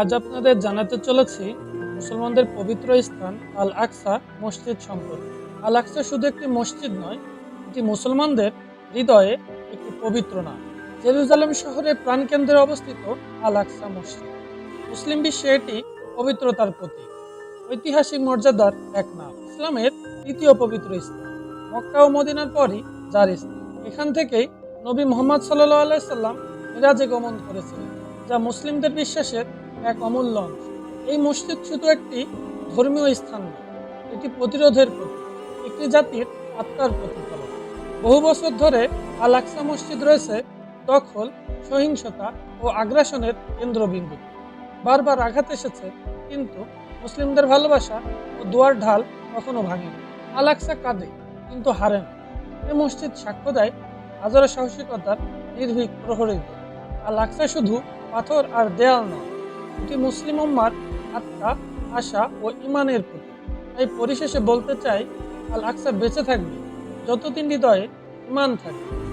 আজ আপনাদের জানাতে চলেছি মুসলমানদের পবিত্র স্থান আল আকসা মসজিদ সম্পর্কে। আল আকসা শুধু একটি মসজিদ নয়, এটি মুসলমানদের হৃদয়ে একটি পবিত্র নাম। জেরুজালেম শহরের প্রাণকেন্দ্রে অবস্থিত আল আকসা মসজিদ। মুসলিম বিশ্বে এটি পবিত্রতার প্রতীক, ঐতিহাসিক মর্যাদার এক নাম। ইসলামের তৃতীয় পবিত্র স্থান, মক্কা ও মদিনার পরই যার স্থান। এখান থেকেই নবী মোহাম্মদ সাল্লাহ আলাইসাল্লাম মিরাজে গমন করেছিলেন, যা মুসলিমদের বিশ্বাসের এক অমূল্য এই মসজিদ শুধু একটি ধর্মীয় স্থান নয়, এটি প্রতিরোধের প্রতীক, একটি জাতির আত্মার প্রতিফলন বহু বছর ধরে আল আকসা মসজিদ রয়েছে দখল, সহিংসতা ও আগ্রাসনের কেন্দ্রবিন্দু। বারবার আঘাত এসেছে, কিন্তু মুসলিমদের ভালোবাসা ও দুয়ার ঢাল কখনো ভাঙেনি। আল আকসা কাঁদে, কিন্তু হারে না। এই মসজিদ সাক্ষ্য দেয় হাজারো সাহসিকতার নির্ভীক প্রহরীদের। আল আকসা শুধু পাথর আর দেয়াল নয় এটি মুসলিম উম্মার আত্মা, আশা ও ইমানের প্রতি তাই পরিশেষে বলতে চাই আল আকসা বেঁচে থাকবে, যতদিন হৃদয়ে ইমান থাকবে।